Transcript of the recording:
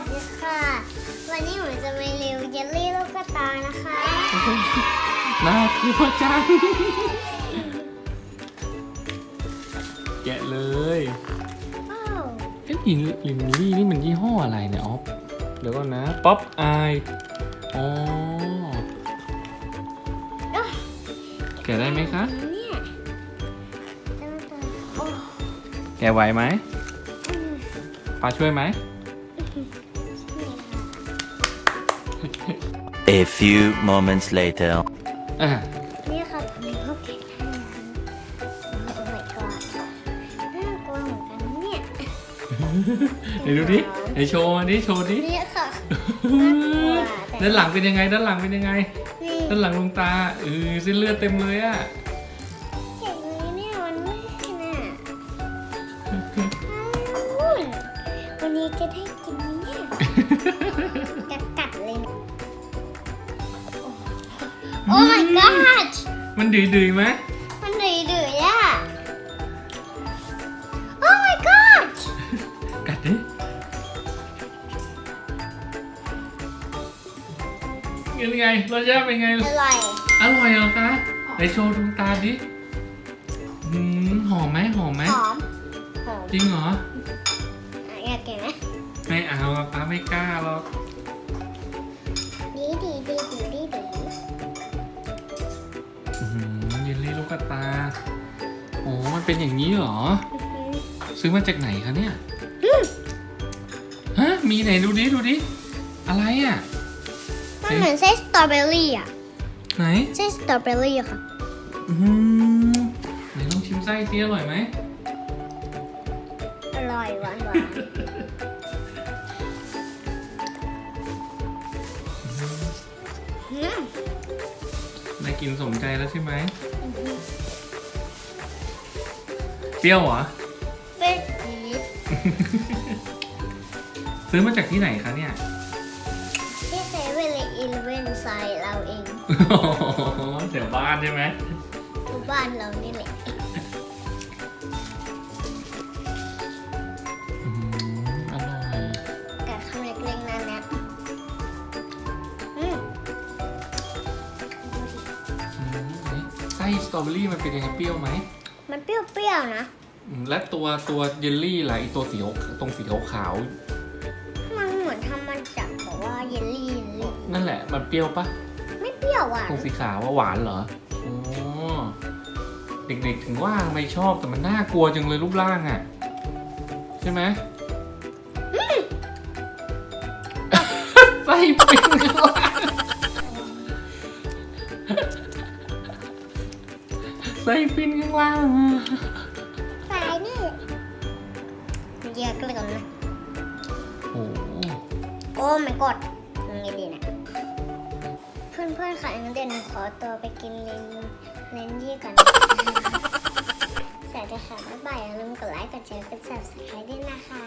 สดีค่ะ วันนี้หนูจะมารีวิวเยลลี่ลูกกระตานะคะน่ากลัวจังแกะเลยอ้าวเอ๊ะลินลินลี่นี่มันยี่ห้ออะไรเนี่ยออฟเดี๋ยวก่อนนะ ป๊อปอายอ๋อเอ้ยแกะได้ไหมคะเนี่ยตั้งแต่โอ้แกะไหวไหมอืมป้าช่วยไหม A few moments later. อะนี่ค่ะทำให้เขาแข็งให้นะคะโอ้ my god น่ากลัวเหมือนกันเนี่ยเดี๋ยวดูดิเดี๋ยวโชว์มาดิโชว์ดินี่ค่ะน่ากลัวแต่ด้านหลังเป็นยังไง ด้านหลังเป็นยังไง นี่ด้านหลังดวงตาเออเส้นเลือดเต็มเลยอะเก่งเลยเนี่ยมันไม่น่ะอ้าววันนี้จะได้กินไหม โอ้ my god มันดื้อๆไหมมันดื้อๆอะ Oh my god กัดดิเป็นไงรสชาติเป็นไง อร่อย อร่อยเหรอคะไหนโชว์ดวงตาดิอืมหอมไหมหอมไหมหอมหอมจริงเหรออะอยากกินไหมไม่เอาอะป้าไม่กล้าหรอก กกระตา โอ้มันเป็นอย่างนี้เหรอ ซื้อมาจากไหนคะเนี่ยฮะมีไหนดูดิดูดิ อะไรอะ มันเหมือนไส้สตรอเบอรี่อะ ไหนไส้สตรอเบอรี่อะค่ะ อืมไหนลองชิมไส้สิอร่อยไหม อร่อยหวานหวานอืมได้ กินสมใจแล้วใช่ไหม เปรี้ยวเหรอ เป็นอีกซื้อมาจากที่ไหนคะเนี่ย ที่เซเว่นเลยอีเลเว่นไซด์เราเองแถวบ้านใช่ไหมทุกบ้านเรานี่แหละ ส้สตรอเบอรี่มันเป็นยังไงเปรี้ยวไหมมันเปรี้ยวๆนะอืมและตัวตัวเยลลี่ล่ะไอตัวสีตรงสีขาวมันเหมือนทำมันจากแบบว่าเยลลี่เยลลี่ๆนั่นแหละ มันเปรี้ยวปะ ไม่เปรี้ยวอะตรงสีขาวว่าหวานเหรอโอ้เด็กๆถึงว่าทำไม่ชอบแต่มันน่ากลัวจังเลยรูปร่างอะ ใช่ไหมไส้ปิ้งข้างล่าง ส้ปิ้นข้างล่างอะตายนี่เยอะเกินนะโอ้โหโอ้ไม่กดยังไงดีนะเพื่อนๆค่ะงั้นเดี๋ยวหนูขอตัวไปกินเลนเลนยี่ก่อนนะคะสวัสดีค่ะบ๊ายบายอย่าลืมกดไลค์กดแชร์กด subscribe ด้วยนะคะ